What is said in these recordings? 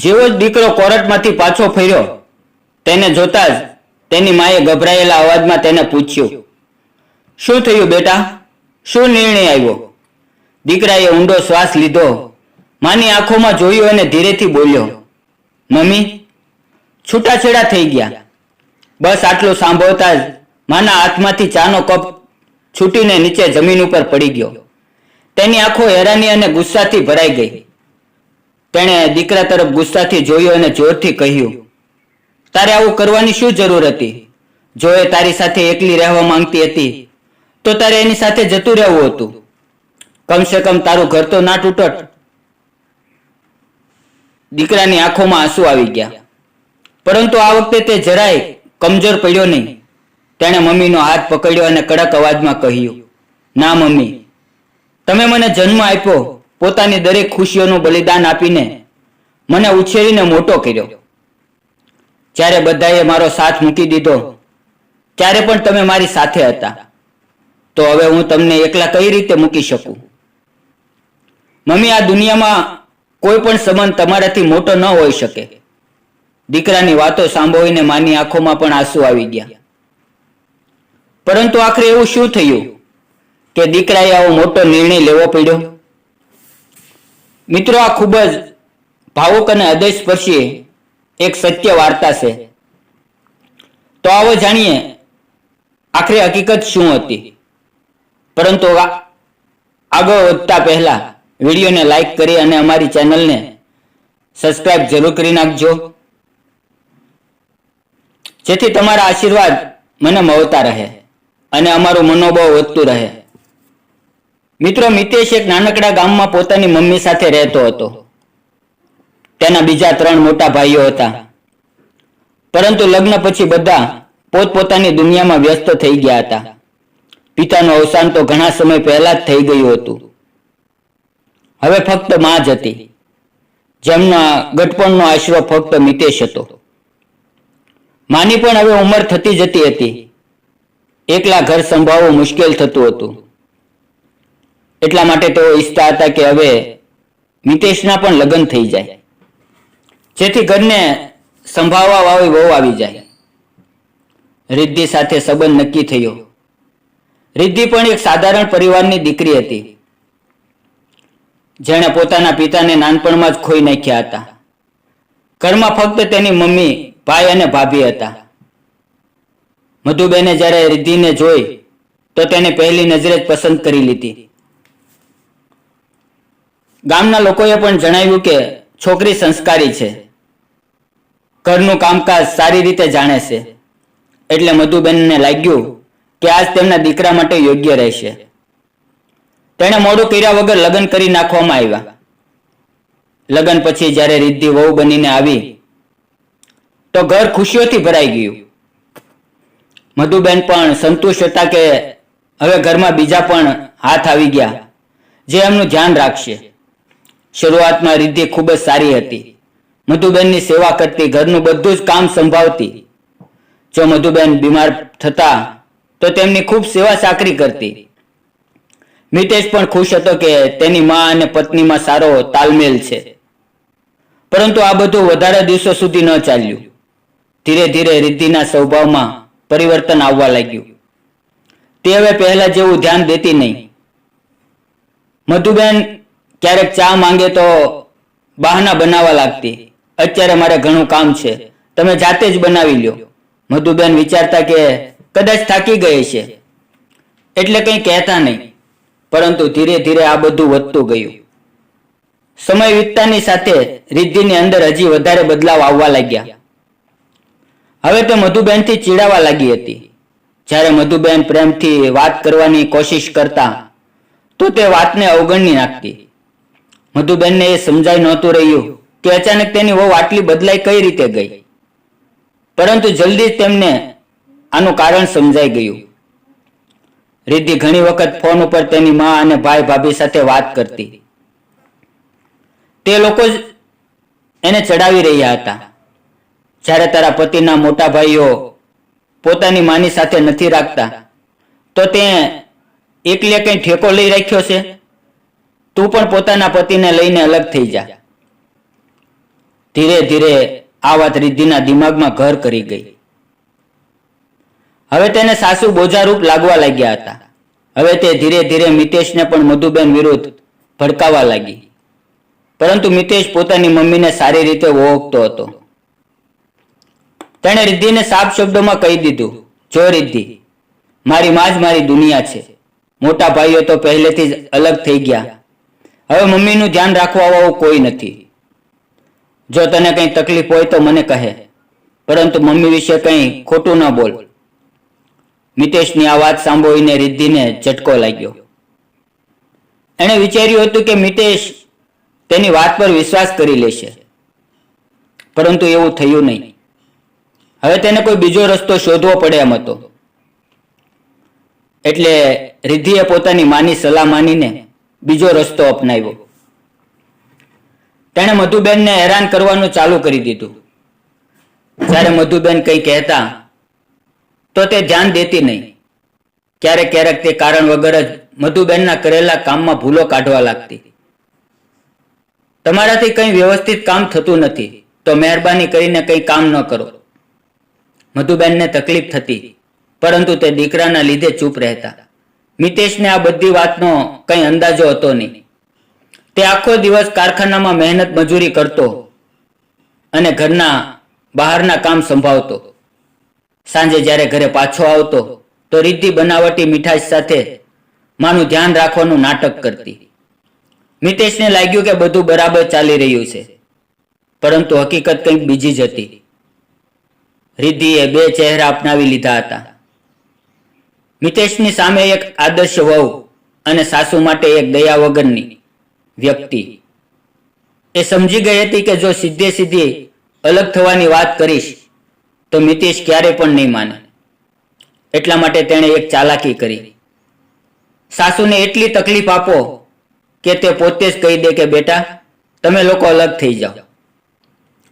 જેવો જ દીકરો કોરટમાંથી પાછો ફર્યો, તેને જોતા જ તેની માએ ગભરાયેલા અવાજમાં તેને પૂછ્યું, શું થયું બેટા? શું નિર્ણય આવ્યો? દીકરાએ ઊંડો શ્વાસ લીધો, માની આંખોમાં જોયું અને ધીરેથી બોલ્યો, મમ્મી, છૂટાછેડા થઈ ગયા. બસ આટલું સાંભળતા જ માના હાથમાંથી ચાનો કપ છૂટીને નીચે જમીન ઉપર પડી ગયો. તેની આંખો હેરાની અને ગુસ્સાથી ભરાઈ ગઈ. તેણે દીકરા તરફ ગુસ્સાથી જોયું અને જોરથી કહ્યું, તારે આવું કરવાની શું જરૂર હતી? જો એ તારી સાથે એકલી રહેવા માંગતી હતી, તો તારે એની સાથે જતું રહેવું હતું. કમસે કમ તારું ઘર તો ના તૂટત. દીકરાની આંખોમાં આંસુ આવી ગયા. પરંતુ આ વખતે તે જરાય કમજોર પડ્યો નહીં. તેણે મમ્મીનો હાથ પકડ્યો અને કડક અવાજમાં કહ્યું, ના મમ્મી, તમે મને જન્મ આપ્યો પોતાની દરેક ખુશીઓનું બલિદાન આપીને મને ઉછેરીને મોટો કર્યો. જ્યારે બધાએ મારો સાથ મૂકી દીધો, ત્યારે પણ તમે મારી સાથે હતા. તો હવે હું તમને એકલા કઈ રીતે મૂકી શકું? મમ્મી, આ દુનિયામાં કોઈ પણ સંબંધ તમારાથી મોટો ન હોઈ શકે. દીકરાની વાતો સાંભળીને માની આંખોમાં પણ આંસુ આવી ગયા. પરંતુ આખરે એવું શું થયું કે દીકરાએ આવો મોટો નિર્ણય લેવો પડ્યો? મિત્રો, આ ખૂબ જ ભાવુક અને હૃદયસ્પર્શી એક સત્ય વાર્તા છે. તો આવો જાણીએ, આખરે હકીકત શું હતી? પરંતુ આગળ વધતા પહેલા વિડીયોને લાઈક કરી અને અમારી ચેનલને સબસ્ક્રાઇબ જરૂર કરી નાખજો. જેથી તમારા આશીર્વાદ મને મળતા રહે અને અમારું મનોબળ વધતું રહે. મિત્રો મિતેશ એક નાનકડા ગામમાં પોતાની મમ્મી સાથે રહેતો હતો. તેના બીજા ત્રણ મોટા ભાઈઓ હતા. પરંતુ લગ્ન પછી બધા પોતપોતાની દુનિયામાં વ્યસ્ત થઈ ગયા હતા. પિતાનું અવસાન તો ઘણા સમય પહેલા જ થઈ ગયું હતું. હવે ફક્તમાં જ હતી. જેમના ગટપણનો આશરો ફક્ત મિતેશ હતો. માની પણ હવે ઉંમર થતી જતી હતી. એકલા ઘર સંભાળવું મુશ્કેલ થતું હતું. એટલા માટે તેઓ ઈચ્છતા હતા કે હવે મિતેશના પણ લગ્ન થઈ જાય. જેથી ઘરને સંભાળવા વાળી વહુ આવી જાય. રિદ્ધિ સાથે સંબંધ નક્કી થયો. રિદ્ધિ પણ એક સાધારણ પરિવારની દીકરી હતી. જેણે પોતાના પિતાને નાનપણમાં જ ખોઈ નાખ્યા હતા. ઘરમાં ફક્ત તેની મમ્મી, ભાઈ અને ભાભી હતા. મધુબેને જ્યારે રિદ્ધિને જોઈ, તો તેને પહેલી નજરે જ પસંદ કરી લીધી. ગામના લોકોએ પણ જણાવ્યું કે છોકરી સંસ્કારી છે. ઘરનું કામકાજ સારી રીતે જાણે છે. એટલે મધુબેનને લાગ્યું કે આજ તેમના દીકરા માટે યોગ્ય રહેશે. તેણે મોડું કર્યા વગર લગ્ન કરી નાખવામાં આવ્યા. લગ્ન પછી જ્યારે રિદ્ધિ વહુ બનીને આવી, તો ઘર ખુશીઓથી ભરાઈ ગયું. મધુબેન પણ સંતુષ્ટ હતા કે હવે ઘરમાં બીજા પણ હાથ આવી ગયા, જે એમનું ધ્યાન રાખશે. શરૂઆતમાં રિદ્ધિ ખૂબ જ સારી હતી. મધુબેનની સેવા કરતી ઘરનું બધું જ કામ સંભાળતી. જો મધુબેન બીમાર થતા, તો તેમની ખૂબ સેવા સાકરી કરતી. મિતેશ પણ ખુશ હતો કે તેની માં અને પત્નીમાં સારો તાલમેલ છે. પરંતુ આ બધું વધારે દિવસો સુધી ન ચાલ્યું. ધીરે ધીરે રિદ્ધિના સ્વભાવમાં પરિવર્તન આવવા લાગ્યું. તે હવે પહેલા જેવું ધ્યાન દેતી નહીં. મધુબેન ક્યારેક ચા માંગે તો બહાના બનાવવા લાગતી. અત્યારે મારે ઘણું કામ છે. તમે જાતે જ બનાવી લ્યો. મધુબેન વિચારતા કે કદાચ થાકી ગઈ છે. એટલે કંઈ કહેતા નહીં. પરંતુ ધીરે ધીરે આ બધું વધતું ગયું. સમય વીતતાની સાથે રિદ્ધિની અંદર હજી વધારે બદલાવ આવવા લાગ્યા. હવે તે મધુબેનથી ચીડાવા લાગી હતી. જ્યારે મધુબેન પ્રેમથી વાત કરવાની કોશિશ કરતા, તો તે વાતને અવગણી નાખતી. મધુબેનને એ સમજાઈ નહોતું રહ્યું કે અચાનક તેની વહુ આટલી બદલાઈ કઈ રીતે ગઈ. પરંતુ જલ્દી જ તેમને આનું કારણ સમજાઈ ગયું. રિદ્ધિ ઘણી વખત ફોન ઉપર તેની માં અને ભાઈ ભાભી સાથે વાત કરતી. તે લોકો જ એને ચડાવી રહ્યા હતા. જ્યારે તારા પતિના મોટા ભાઈઓ પોતાની માની સાથે નથી રાખતા, તો તે એકલે કઈ ઠેકો લઈ રાખ્યો છે? તું પણ પોતાના પતિને લઈને અલગ થઈ જા. ધીરે ધીરે આ વાત રિદ્ધિના દિમાગમાં ઘર કરી ગઈ. હવે તેને સાસુ બોજારૂપ લાગવા લાગ્યા હતા. હવે તે ધીરે ધીરે મિતેશને પણ મધુબેન વિરુદ્ધ ભડકાવા લાગી. પરંતુ મિતેશ પોતાની મમ્મીને સારી રીતે ઓળખતો હતો. તેણે રિદ્ધિને સાફ શબ્દોમાં કહી દીધું, જો રિદ્ધિ, મારી માં જ મારી દુનિયા છે. મોટા ભાઈઓ તો પહેલેથી જ અલગ થઈ ગયા. હવે મમ્મીનું ધ્યાન રાખવા વાળું કોઈ નથી. જો તને કંઈ તકલીફ હોય તો મને કહે. પરંતુ મમ્મી વિશે કંઈ ખોટું ન બોલ. મિતેશની આ વાત સાંભળીને રિદ્ધિને ઝટકો લાગ્યો. એણે વિચાર્યું હતું કે મિતેશ તેની વાત પર વિશ્વાસ કરી લેશે. પરંતુ એવું થયું નહીં. હવે તેને કોઈ બીજો રસ્તો શોધવો પડે એમ હતો. એટલે રિદ્ધિએ પોતાની માની સલાહ માનીને બીજો રસ્તો અપનાવ્યો. તેણે મધુબેનને હેરાન કરવાનું ચાલુ કરી દીધું. જ્યારે મધુબેન કંઈ કહેતા, તો તે ધ્યાન દેતી નહીં. ક્યારેક ક્યારેક તે કારણ વગર જ મધુબેનના કરેલા કામમાં ભૂલો કાઢવા લાગતી. તમારાથી કંઈ વ્યવસ્થિત કામ થતું નથી, તો મહેરબાની કરીને કંઈ કામ ન કરો. મધુબેનને તકલીફ થતી, પરંતુ તે દીકરાના લીધે ચૂપ રહેતા. મિતેશને આ બધી વાતનો કંઈ અંદાજો હતો નહીં. તે આખો દિવસ કારખાનામાં મહેનત મજૂરી કરતો અને ઘરના બહારના કામ સંભાળતો. સાંજે જ્યારે ઘરે પાછો આવતો, તો રિદ્ધિ બનાવટી મીઠાઈ સાથે માનું ધ્યાન રાખવાનું નાટક કરતી. મિતેશને લાગ્યું કે બધું બરાબર ચાલી રહ્યું છે, પરંતુ હકીકત કંઈક બીજી જ હતી. રિદ્ધિએ બે ચહેરા અપનાવી લીધા હતા. મિતેશની સામે એક આદર્શ વહુ અને સાસુ માટે એક દયા વગરની વ્યક્તિ. એ સમજી ગઈ હતી કે જો સીધે સીધી અલગ થવાની વાત કરીશ, તો મિતેશ ક્યારે પણ નહીં માને. એટલા માટે તેણે એક ચાલાકી કરી. સાસુને એટલી તકલીફ આપો કે તે પોતે જ કહી દે કે, બેટા, તમે લોકો અલગ થઈ જાઓ.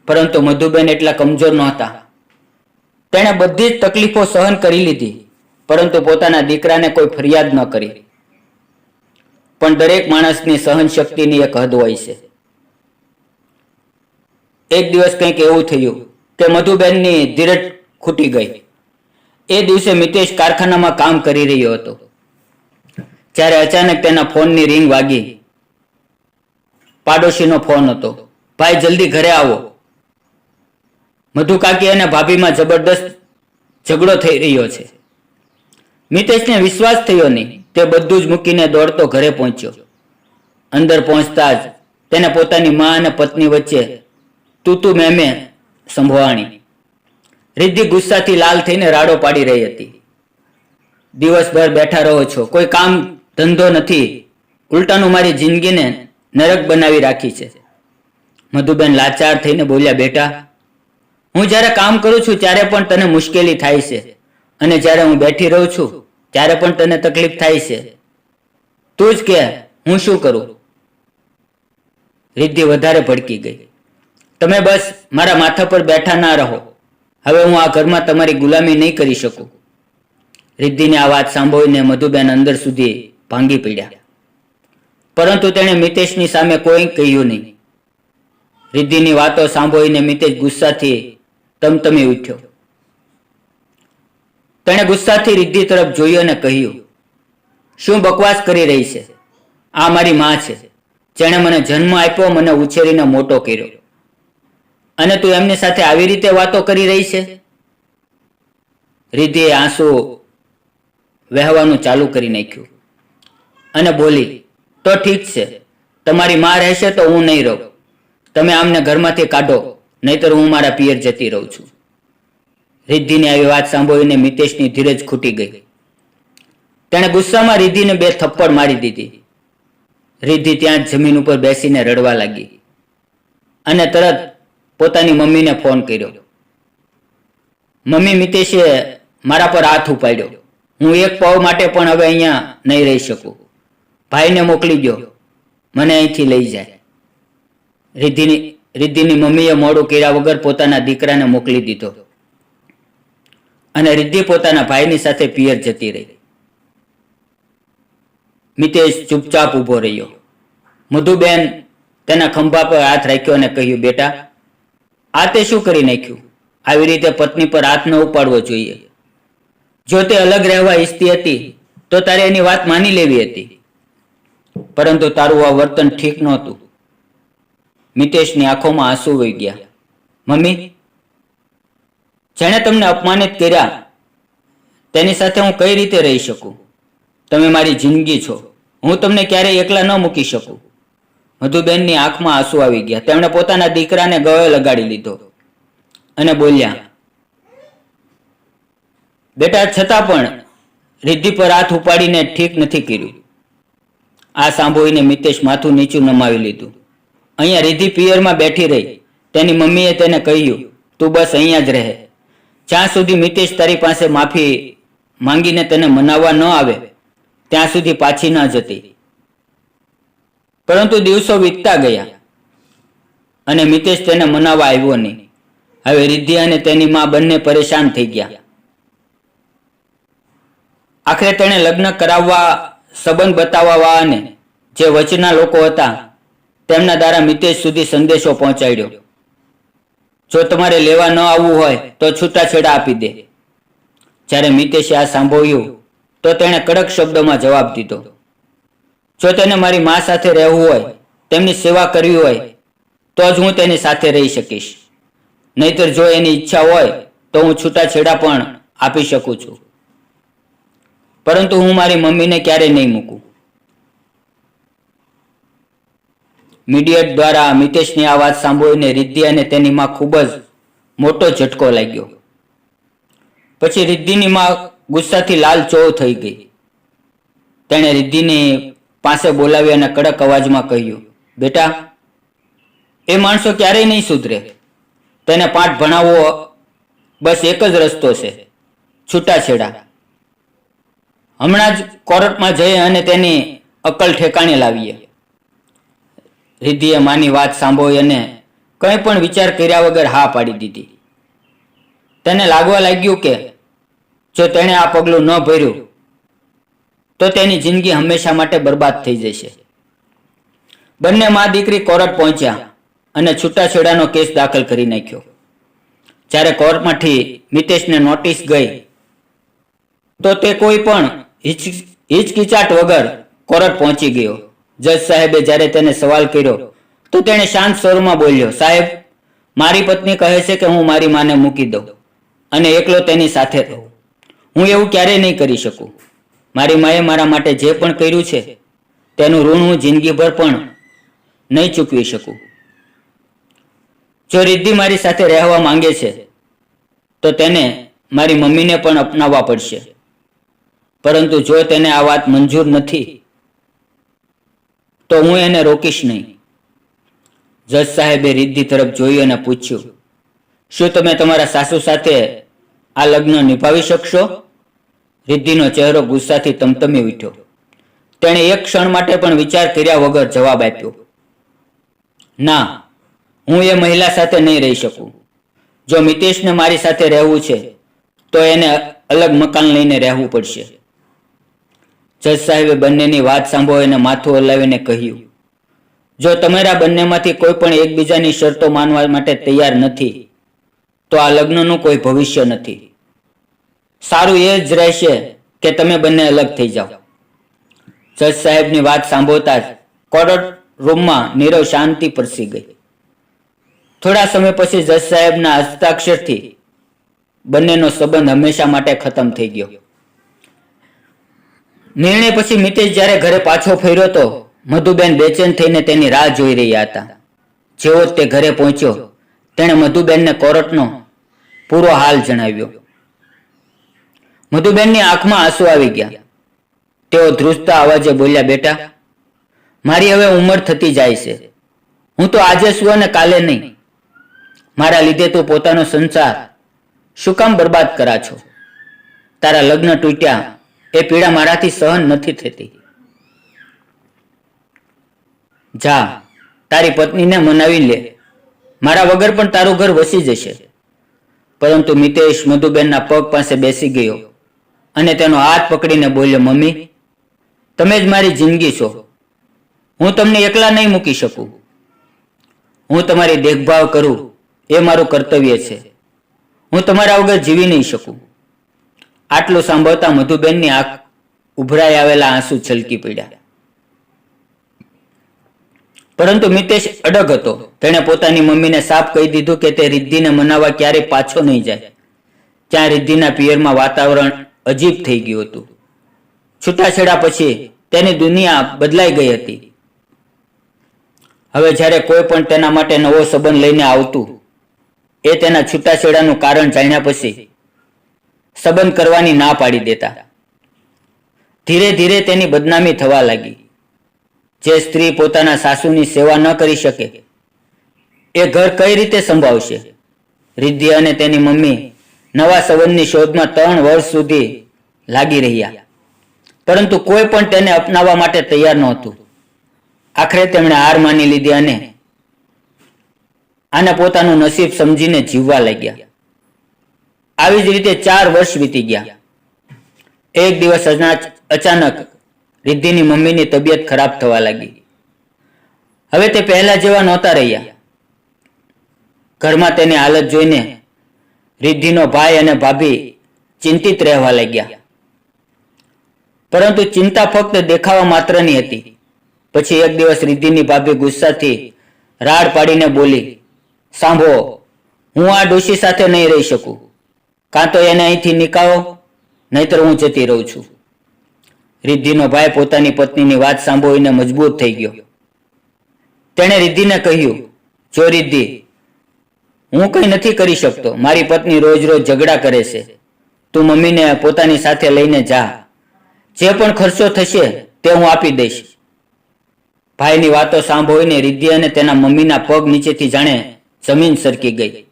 પરંતુ મધુબેન એટલા કમજોર નહોતા. તેણે બધી જ તકલીફો સહન કરી લીધી. પરંતુ પોતાના દીકરાને કોઈ ફરિયાદ ન કરી. પણ દરેક માણસની સહન શક્તિની એક હદ હોય છે. એક દિવસ કંઈક એવું થયું કે મધુબેનની ધીરજ ખૂટી ગઈ. એ દિવસે મિતેશ કારખાનામાં કામ કરી રહ્યો હતો. જ્યારે અચાનક તેના ફોનની રિંગ વાગી. પાડોશીનો ફોન હતો, ભાઈ, જલ્દી ઘરે આવો. મધુ કાકી અને ભાભીમાં જબરદસ્ત ઝઘડો થઈ રહ્યો છે. મિતેશને વિશ્વાસ થયો નહીં. તે બધું જ મૂકીને દોડતો ઘરે પહોંચ્યો. અંદર પહોંચતા જ તેને પોતાની મા અને પત્ની વચ્ચે તૂતુ મેમે સંભવાણી. રિદ્ધિ ગુસ્સાથી લાલ થઈને રાડો પાડી રહી હતી. દિવસભર બેઠા રહો છો. કોઈ કામ ધંધો નથી. ઉલટાનું મારી જિંદગીને નરક બનાવી રાખી છે. મધુબેન લાચાર થઈને બોલ્યા, બેટા, હું જ્યારે કામ કરું છું ત્યારે પણ તને મુશ્કેલી થાય છે. અને જ્યારે હું બેઠી રહું છું, ત્યારે પણ તને તકલીફ થાય છે. તું જ કે, હું શું કરું? રિદ્ધિ વધારે ભડકી ગઈ. તમે બસ મારા માથા પર બેઠા ના રહો. હવે હું આ ઘરમાં તમારી ગુલામી નહીં કરી શકું. રિદ્ધિની આ વાત સાંભળીને મધુબેન અંદર સુધી ભાંગી પડ્યા. પરંતુ તેણે મિતેશની સામે કોઈ કહ્યું નહીં. રિદ્ધિની વાતો સાંભળીને મિતેશ ગુસ્સાથી તમતમી ઉઠ્યો. તેણે ગુસ્સાથી રિદ્ધિ તરફ જોયું અને કહ્યું, શું બકવાસ કરી રહી છે? આ મારી માં છે, જેણે મને જન્મ આપ્યો, મને ઉછેરીને મોટો કર્યો. અને તું એમની સાથે આવી રીતે વાતો કરી રહી છે? રિદ્ધિએ આંસુ વહેવાનું ચાલુ કરી નાખ્યું અને બોલી, તો ઠીક છે, તમારી માં રહેશે તો હું નહીં રહું. તમે આમને ઘરમાંથી કાઢો, નહીતર હું મારા પિયર જતી રહું છું. રિદ્ધિની આવી વાત સાંભળીને મિતેશની ધીરજ ખૂટી ગઈ. તેણે ગુસ્સામાં રિદ્ધિને બે થપ્પડ મારી દીધી. રિદ્ધિ ત્યાં જ જમીન ઉપર બેસીને રડવા લાગી અને તરત પોતાની મમ્મીને ફોન કર્યો. મમ્મી મિતેશે મારા પર હાથ ઉપાડ્યો. હું એક પાવ માટે પણ હવે અહીંયા નહીં રહી શકું. ભાઈને મોકલી ગયો મને અહીંથી લઈ જાય. રિદ્ધિની રિદ્ધિની મમ્મીએ મોડું કર્યા વગર પોતાના દીકરાને મોકલી દીધો. અને રિદ્ધિ પોતાના ભાઈની સાથે પિયર જતી રહી. મિતેશ ચૂપચાપ ઊભો રહ્યો. મધુબેન તેના ખંભા પર હાથ રાખ્યો અને કહ્યું, બેટા, આ તે શું કરી નાખ્યું? આવી રીતે પત્ની પર હાથ ન ઉપાડવો જોઈએ. જો તે અલગ રહેવા ઈચ્છતી હતી, તો તારે એની વાત માની લેવી હતી. પરંતુ તારું આ વર્તન ઠીક નહોતું. મિતેશની આંખોમાં આંસુ વહી ગયા. મમ્મી જેણે તમને અપમાનિત કર્યા, તેની સાથે હું કઈ રીતે રહી શકું? તમે મારી જિંદગી છો. હું તમને ક્યારેય એકલા ન મૂકી શકું. મધુબેનની આંખમાં આંસુ આવી ગયા. તેમણે પોતાના દીકરાને ગળે લગાડી લીધો અને બોલ્યા, બેટા, છતાં પણ રિદ્ધિ પર હાથ ઉપાડીને ઠીક નથી કર્યું. આ સાંભળીને મિતેશ માથું નીચું નમાવી લીધું. અહીંયા રિદ્ધિ પિયરમાં બેઠી રહી. તેની મમ્મીએ તેને કહ્યું, તું બસ અહીંયા જ રહે. જ્યાં સુધી મિતેશ તારી પાસે માફી માંગીને તેને મનાવવા ન આવે, ત્યાં સુધી પાછી ન જતી. પરંતુ દિવસો વીતતા ગયા અને મિતેશ તેને મનાવવા આવ્યો નહીં. હવે રિદ્ધિ અને તેની માં બંને પરેશાન થઈ ગયા. આખરે તેણે લગ્ન કરાવવા, સંબંધ બતાવવા અને જે વચના લોકો હતા તેમના દ્વારા મિતેશ સુધી સંદેશો પહોંચાડ્યો. જો તમારે લેવા ન આવવું હોય તો છૂટાછેડા આપી દે. જ્યારે મિતેશે આ સાંભળ્યું, તો તેણે કડક શબ્દોમાં જવાબ દીધો. જો તેને મારી મા સાથે રહેવું હોય, તેમની સેવા કરવી હોય, તો જ હું તેની સાથે રહી શકીશ. નહીતર જો એની ઈચ્છા હોય, તો હું છૂટાછેડા પણ આપી શકું છું. પરંતુ હું મારી મમ્મીને ક્યારેય નહીં મૂકું. મીડિયેટ દ્વારા મિતેશની આ વાત સાંભળીને રિદ્ધિ અને તેની માં ખૂબ જ મોટો ઝટકો લાગ્યો. પછી રિદ્ધિની માં ગુસ્સાથી લાલ ચો થઈ ગઈ. તેણે રિદ્ધિની પાસે બોલાવી અને કડક અવાજમાં કહ્યું, બેટા, એ માણસો ક્યારેય નહીં સુધરે. તેને પાઠ ભણાવવો બસ એક જ રસ્તો છે, છૂટાછેડા. હમણાં જ કોર્ટમાં જઈ અને તેની અકલ ઠેકાણે લાવીએ. રિદ્ધિએ માની વાત સાંભળી અને કંઈ પણ વિચાર કર્યા વગર હા પાડી દીધી. તેને લાગવા લાગ્યું કે જો તેણે આ પગલું ન ભર્યું, તો તેની જિંદગી હંમેશા માટે બરબાદ થઈ જશે. બંને મા દીકરી કોર્ટ પહોંચ્યા અને છૂટાછેડાનો કેસ દાખલ કરી નાખ્યો. જ્યારે કોર્ટમાંથી મિતેશને નોટિસ ગઈ, તો તે કોઈ પણ હિચ- હિચકિચાટ વગર કોર્ટ પહોંચી ગયો. જજ સાહેબે જ્યારે તેને સવાલ કર્યો, તો તેણે શાંત સ્વરમાં બોલ્યો, સાહેબ, મારી પત્ની કહે છે કે હું મારી માને મૂકી દઉં અને એકલો તેની સાથે રહું. હું એવું ક્યારેય નહીં કરી શકું. મારી માએ મારા માટે જે પણ કર્યું છે, તેનું ઋણ હું જિંદગીભર પણ નહીં ચૂકવી શકું. જો રિદ્ધિ મારી સાથે રહેવા માંગે છે, તો તેને મારી મમ્મીને પણ અપનાવવા પડશે. પરંતુ જો તેને આ વાત મંજૂર નથી તો હું એને રોકીશ નહીં. જજ સાહેબે રિદ્ધિ તરફ જોયું અને પૂછ્યું, શું તમે તમારા સાસુ સાથે આ લગ્ન નિભાવી શકશો? રિદ્ધિનો ચહેરો ગુસ્સાથી તમતમી ઉઠ્યો. તેણે એક ક્ષણ માટે પણ વિચાર કર્યા વગર જવાબ આપ્યો, ના, હું એ મહિલા સાથે નહીં રહી શકું. જો મિતેશને મારી સાથે રહેવું છે, તો એને અલગ મકાન લઈને રહેવું પડશે. જજ સાહેબે બંનેની વાત સાંભળીને માથું હલાવીને કહ્યું, જો તમારા બંનેમાંથી કોઈ પણ એકબીજાની શરતો માનવા માટે તૈયાર નથી, તો આ લગ્નનું કોઈ ભવિષ્ય નથી. સારું એ જ રહેશે કે તમે બંને અલગ થઈ જાઓ. જજ સાહેબની વાત સાંભળતા જ કોર્ટ રૂમમાં નીરવ શાંતિ પરસી ગઈ. થોડા સમય પછી જજ સાહેબના હસ્તાક્ષરથી બંનેનો સંબંધ હંમેશા માટે ખતમ થઈ ગયો. નિર્ણય પછી મિતેશ જ્યારે ઘરે પાછો ફર્યો તો મધુબેન બેચેન થઈને તેની રાહ જોઈ રહ્યા હતા. જેવો તે ઘરે પહોંચ્યો, તેણે મધુબેનને કોર્ટનો પૂરો હાલ જણાવ્યો. મધુબેનની આંખમાં આંસુ આવી ગયા. તેઓ ધ્રુજતા અવાજે બોલ્યા, બેટા, મારી હવે ઉંમર થતી જાય છે. હું તો આજે છું અને કાલે નહીં. મારા લીધે તું પોતાનો સંસાર શું કામ બરબાદ કરા છો? તારા લગ્ન તૂટ્યા એ પીડા મારાથી સહન નથી થતી. જા, તારી પત્નીને મનાવી લે. મારા વગર પણ તારું ઘર વસી જશે. પરંતુ મિતેશ મધુબેનના પગ પાસે બેસી ગયો અને તેનો હાથ પકડીને બોલ્યો, મમ્મી, તમે જ મારી જિંદગી છો. હું તમને એકલા નહીં મૂકી શકું. હું તમારી દેખભાળ કરું. એ મારું કર્તવ્ય છે. હું તમારા વગર જીવી નહીં શકું. આટલું સાંભળતા મધુબેનની આંખ ઉભરાઈ આવેલા આંસુ છલકી પડ્યા. પરંતુ મિતેશ અડગ હતો. તેણે પોતાની મમ્મીને સાફ કહી દીધું કે તે રિદ્ધિને મનાવવા ક્યારેય પાછો નહીં જાય. ત્યાં રિદ્ધિના પિયરમાં વાતાવરણ અજીબ થઈ ગયું હતું. છૂટાછેડા પછી તેની દુનિયા બદલાઈ ગઈ હતી. હવે જ્યારે કોઈ પણ તેના માટે નવો સંબંધ લઈને આવતું, એ તેના છૂટાછેડાનું કારણ જાણ્યા પછી સંબંધ કરવાની ના પાડી દેતા. ધીરે ધીરે તેની બદનામી થવા લાગી. જે સ્ત્રી પોતાના સાસુની સેવા ન કરી શકે, એ ઘર કઈ રીતે સંભાળશે? રિદ્ધિ અને તેની મમ્મી નવા સંબંધની શોધમાં ત્રણ વર્ષ સુધી લાગી રહ્યા. પરંતુ કોઈ પણ તેને અપનાવવા માટે તૈયાર નહોતું. આખરે તેમણે હાર માની લીધી અને આને પોતાનું નસીબ સમજીને જીવવા લાગ્યા. આવી જ રીતે ચાર વર્ષ વીતી ગયા. એક દિવસ અચાનક રિદ્ધિની મમ્મીની તબિયત ખરાબ થવા લાગી. હવે તે પહેલા જેવા નહોતા રહ્યા. ઘરમાં તેની હાલત જોઈને રિદ્ધિનો ભાઈ અને ભાભી ચિંતિત રહેવા લાગ્યા. પરંતુ ચિંતા ફક્ત દેખાવા માત્રની હતી. પછી એક દિવસ રિદ્ધિની ભાભી ગુસ્સાથી રાડ પાડીને બોલી, સાંભળો, હું આ ડોશી સાથે નહીં રહી શકું. કાં તો એને અહીંથી નીકાળો, નહીતર હું જતી રહું છું. રિદ્ધિનો ભાઈ પોતાની પત્નીની વાત સાંભળીને મજબૂત થઈ ગયો. તેણે રિદ્ધિને કહ્યું, જો રિદ્ધિ, હું કંઈ નથી કરી શકતો. મારી પત્ની રોજ રોજ ઝઘડા કરે છે. તું મમ્મીને પોતાની સાથે લઈને જા. જે પણ ખર્ચો થશે, તે હું આપી દઈશ. ભાઈની વાતો સાંભળીને રિદ્ધિ અને તેના મમ્મીના પગ નીચેથી જાણે જમીન સરકી ગઈ.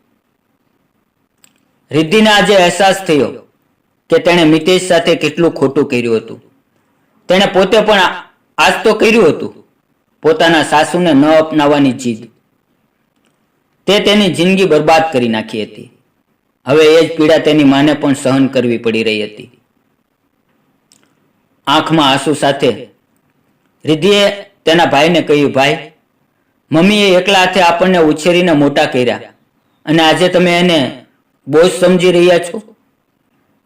રિદ્ધિને આજે અહેસાસ થયો કે તેણે મિતેશ સાથે કેટલું ખોટું કર્યું હતું. તેણે પોતે પણ આજ તો કર્યું હતું. પોતાના સાસુને ન અપનાવવાની જીદ. તે તેની જિંદગી બરબાદ કરી નાખી હતી. હવે એ જ પીડા તેની માને પણ સહન કરવી પડી રહી હતી. આંખમાં આંસુ સાથે રિદ્ધિએ તેના ભાઈને કહ્યું, ભાઈ, મમ્મીએ એકલા હાથે આપણને ઉછેરીને મોટા કર્યા અને આજે તમે એને બોજ સમજી રહ્યા છો?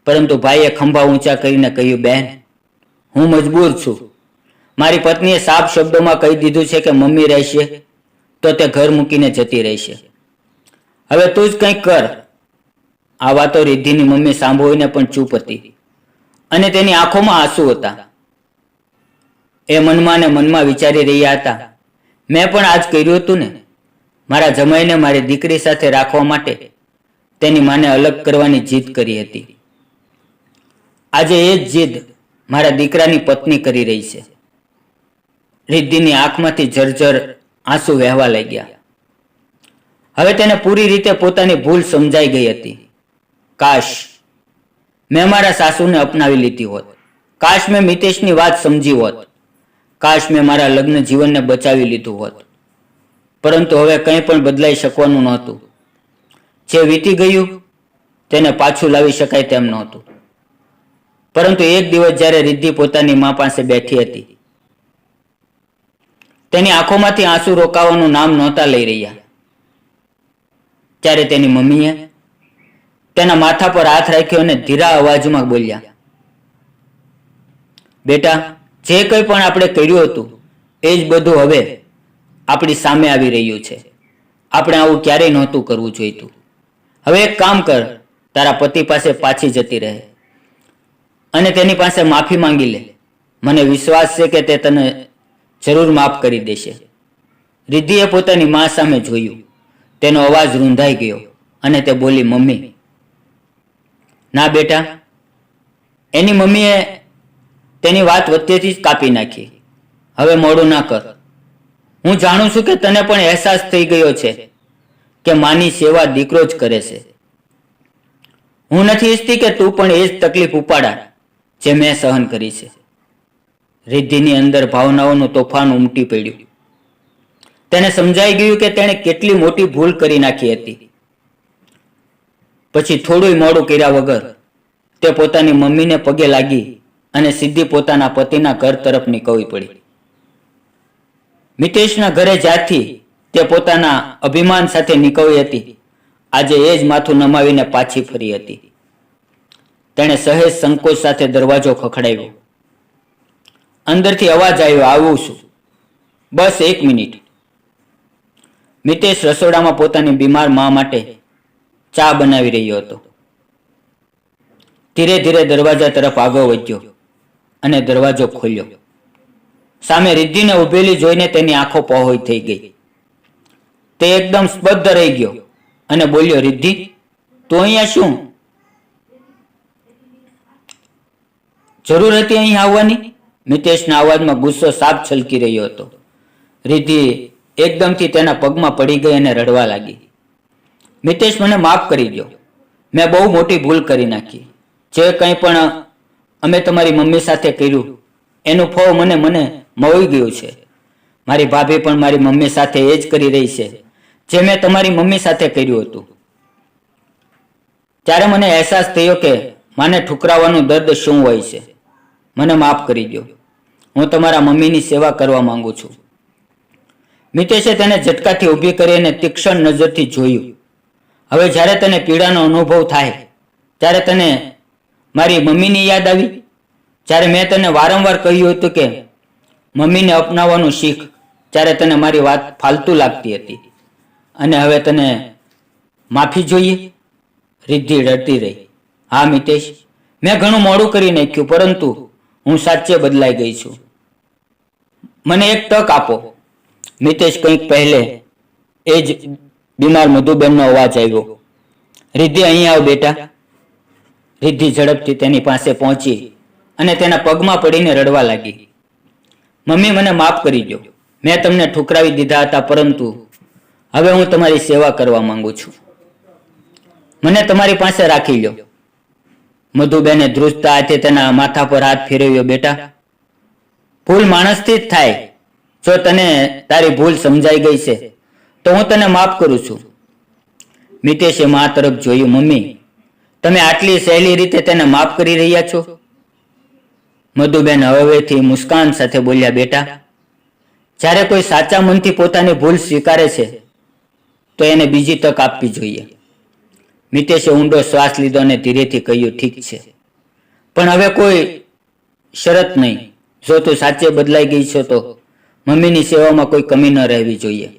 પરંતુ ભાઈએ ખંભા ઊંચા કરીને કહ્યું બહેન હું મજબૂર છું. મારી પત્નીએ સાફ શબ્દોમાં કહી દીધું છે કે મમ્મી રહેશે તો તે ઘર મૂકીને જતી રહેશે. હવે તું જ કંઈક કર. આ વાતો રિદ્ધિની મમ્મી સાંભળીને પણ ચૂપ હતી અને તેની આંખોમાં આંસુ હતા. એ મનમાં ને મનમાં વિચારી રહ્યા હતા, મેં પણ આજ કર્યું હતું ને. મારા જમાઈને મારી દીકરી સાથે રાખવા માટે તેની માને અલગ કરવાની જીદ કરી હતી. આજે એ જ જીદ મારા દીકરાની પત્ની કરી રહી છે. રિદ્ધિની આંખમાંથી જર્જર આંસુ વહેવા લાગ્યા. હવે તેને પૂરી રીતે પોતાની ભૂલ સમજાઈ ગઈ હતી. કાશ મેં મારા સાસુને અપનાવી લીધી હોત. કાશ મેં મિતેશની વાત સમજી હોત. કાશ મેં મારા લગ્ન જીવનને બચાવી લીધું હોત. પરંતુ હવે કંઈ પણ બદલાઈ શકવાનું નહોતું. જે વીતી ગયું, તેને પાછું લાવી શકાય તેમ નહોતું. પરંતુ એક દિવસ જ્યારે રિદ્ધિ પોતાની મા પાસે બેઠી હતી, તેની આંખોમાંથી આંસુ રોકાવાનું નામ નહોતા લઈ રહ્યા. ત્યારે તેની મમ્મીએ તેના માથા પર હાથ રાખ્યો અને ધીરા અવાજમાં બોલ્યા, બેટા, જે કંઈ પણ આપણે કર્યું હતું, એ જ બધું હવે આપણી સામે આવી રહ્યું છે. આપણે આવું ક્યારેય નહોતું કરવું જોઈતું. હવે એક કામ કર, તારા પતિ પાસે પાછી જતી રહે. અને તેની પાસે માફી માંગી લે. મને વિશ્વાસ છે કે તે તને જરૂર માફ કરી દેશે. રિદ્ધિએ પોતાની મા સામે જોયું. તેનો અવાજ રૂંધાઈ ગયો અને તે બોલી, મમ્મી. ના બેટા. એની મમ્મીએ તેની વાત વચ્ચેથી જ કાપી નાખી. હવે મોડું ના કર. હું જાણું છું કે તને પણ અહેસાસ થઈ ગયો છે. કે માની સેવા દીકરો જ કરે છે. હું નથી ઈચ્છતી કે તું પણ એ જ તકલીફ ઉપાડા, જે મેં સહન કરી છે. રિદ્ધિની અંદર ભાવનાઓનું તોફાન ઉમટી પડ્યું. તેને સમજાઈ ગયું કે તેણે કેટલી મોટી ભૂલ કરી નાખી હતી. પછી થોડું મોડું કર્યા વગર તે પોતાની મમ્મીને પગે લાગી અને સીધી પોતાના પતિના ઘર તરફ નીકળવી પડી. મિતેશના ઘરે જ્યાંથી તે પોતાના અભિમાન સાથે નીકળી હતી. આજે એ જ માથું નમાવીને પાછી ફરી હતી. તેણે સહેજ સંકોચ સાથે દરવાજો ખખડાવ્યો. અંદરથી અવાજ આવ્યો, આવું છું. બસ એક મિનિટ. મિતેશ રસોડામાં પોતાની બીમાર મા માટે ચા બનાવી રહ્યો હતો. ધીરે ધીરે દરવાજા તરફ આગળ વધ્યો અને દરવાજો ખોલ્યો. સામે રિદ્ધિને ઉભેલી જોઈને તેની આંખો પહોળી થઈ ગઈ. તે એકદમ સ્પષ્ટ રહી ગયો અને બોલ્યો, રિદ્ધિ, તું અહીંયા શું? જરૂર હતી અહીં આવવાની? મિતેશના અવાજમાં ગુસ્સો સાફ છલકી રહ્યો હતો. રિદ્ધિ એકદમથી તેના પગમાં પડી ગઈ અને રડવા લાગી. મિતેશ મને માફ કરી દો મેં બહુ મોટી ભૂલ કરી નાખી. જે કંઈ પણ અમે તમારી મમ્મી સાથે કર્યું, એનું ફળ મને મને મળી ગયું છે. મારી ભાભી પણ મારી મમ્મી સાથે એ જ કરી રહી છે. જે મેં તમારી મમ્મી સાથે કર્યું હતું. ત્યારે મને અહેસાસ થયો કે માને ઠુકરાવાનું દર્દ શું હોય છે. મને માફ કરી દો હું તમારા મમ્મીની સેવા કરવા માંગુ છું. મિતેશે તેને ઝટકાથી ઊભી કરી અને તીક્ષ્ણ નજરથી જોયું. હવે જ્યારે તને પીડાનો અનુભવ થાય, ત્યારે તને મારી મમ્મીની યાદ આવી? જ્યારે મેં તને વારંવાર કહ્યું હતું કે મમ્મીને અપનાવવાનું શીખ, ત્યારે તને મારી વાત ફાલતુ લાગતી હતી. અને હવે તને માફી જોઈએ? રિદ્ધિ રડતી રહી. હા, મિતેશ, મેં ઘણું મોડું કરી નાખ્યું, પરંતુ હું સાચે બદલાઈ ગઈ છું. મને એક તક આપો. મિતેશ કંઈક પહેલે એ જ બીમાર મધુબેનનો અવાજ આવ્યો. રિદ્ધિ અહીં આવ બેટા. રિદ્ધિ ઝડપથી તેની પાસે પહોંચી અને તેના પગમાં પડીને રડવા લાગી. મમ્મી, મને માફ કરી દો મેં તમને ઠુકરાવી દીધા હતા, પરંતુ હવે હું તમારી સેવા કરવા માંગુ છું. મને તમારી પાસે રાખી લો. મધુબેને ધ્રુજતા હાથે તેના માથા પર હાથ ફેરવ્યો, બેટા, ભૂલ માણસથી જ થાય. જો તને તારી ભૂલ સમજાઈ ગઈ છે, તો હું તને માફ કરું છું. મિતેશે મા તરફ જોયું, મમ્મી, તમે આટલી સહેલી રીતે તેને માફ કરી રહ્યા છો? મધુબેન હવેથી મુસ્કાન સાથે બોલ્યા, બેટા, જ્યારે કોઈ સાચા મનથી પોતાની ભૂલ સ્વીકારે છે તો એને બીજી તક આપવી જોઈએ. મિતેશે ઊંડો શ્વાસ લીધો અને ધીરેથી કહ્યું, ઠીક છે. પણ હવે કોઈ શરત નહીં. જો તું સાચે બદલાઈ ગઈ છો તો મમ્મીની સેવામાં કોઈ કમી ન રહેવી જોઈએ.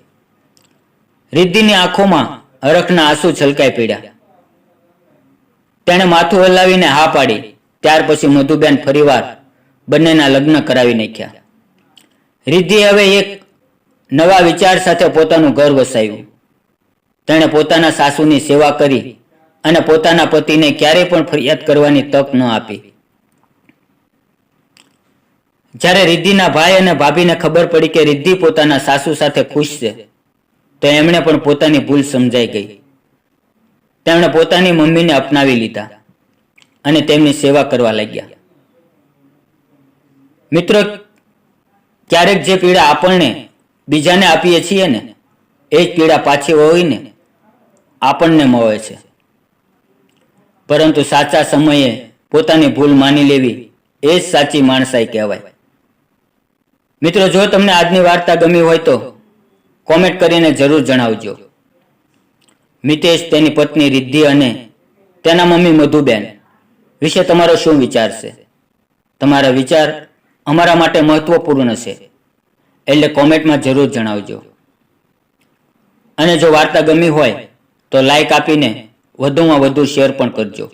રિદ્ધિની આંખોમાં હરખના આંસુ છલકાઈ પડ્યા. તેણે માથું હલાવીને હા પાડી. ત્યાર પછી મધુબેન ફરીવાર બંનેના લગ્ન કરાવી નાખ્યા. રિદ્ધિ હવે એક નવા વિચાર સાથે પોતાનું ઘર વસાવ્યું. તેણે પોતાના સાસુની સેવા કરી અને પોતાના પતિને ક્યારેય પણ ફરિયાદ કરવાની તક ન આપી. જ્યારે રિદ્ધિના ભાઈ અને ભાભીને ખબર પડી કે રિદ્ધિ પોતાના સાસુ સાથે ખુશ છે, તો એમણે પણ પોતાની ભૂલ સમજાઈ ગઈ. તેમણે પોતાની મમ્મીને અપનાવી લીધા અને તેમની સેવા કરવા લાગ્યા. મિત્રો, ક્યારેક જે પીડા આપણને બીજાને આપીએ છીએ ને એ જ પીડા પાછી હોઈને આપણને મળે છે. પરંતુ સાચા સમયે પોતાની ભૂલ માની લેવી એ જ સાચી માણસાઈ કહેવાય. મિત્રો, જો તમને આજની વાર્તા ગમી હોય તો કોમેન્ટ કરીને જરૂર જણાવજો. મિતેશ તેની પત્ની રિદ્ધિ અને તેના મમ્મી મધુબેન વિશે તમારો શું વિચાર છે? તમારા વિચાર અમારા માટે મહત્વપૂર્ણ છે. એટલે કોમેન્ટમાં જરૂર જણાવજો. અને જો વાર્તા ગમી હોય તો લાઈક આપીને વધુમાં વધુ શેર પણ કરજો.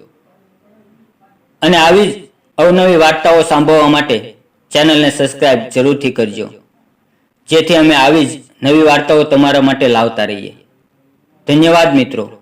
અને આવી જ અવનવી વાર્તાઓ સાંભળવા માટે ચેનલને સબસ્ક્રાઇબ જરૂરથી કરજો. જેથી અમે આવી જ નવી વાર્તાઓ તમારા માટે લાવતા રહીએ. ધન્યવાદ મિત્રો.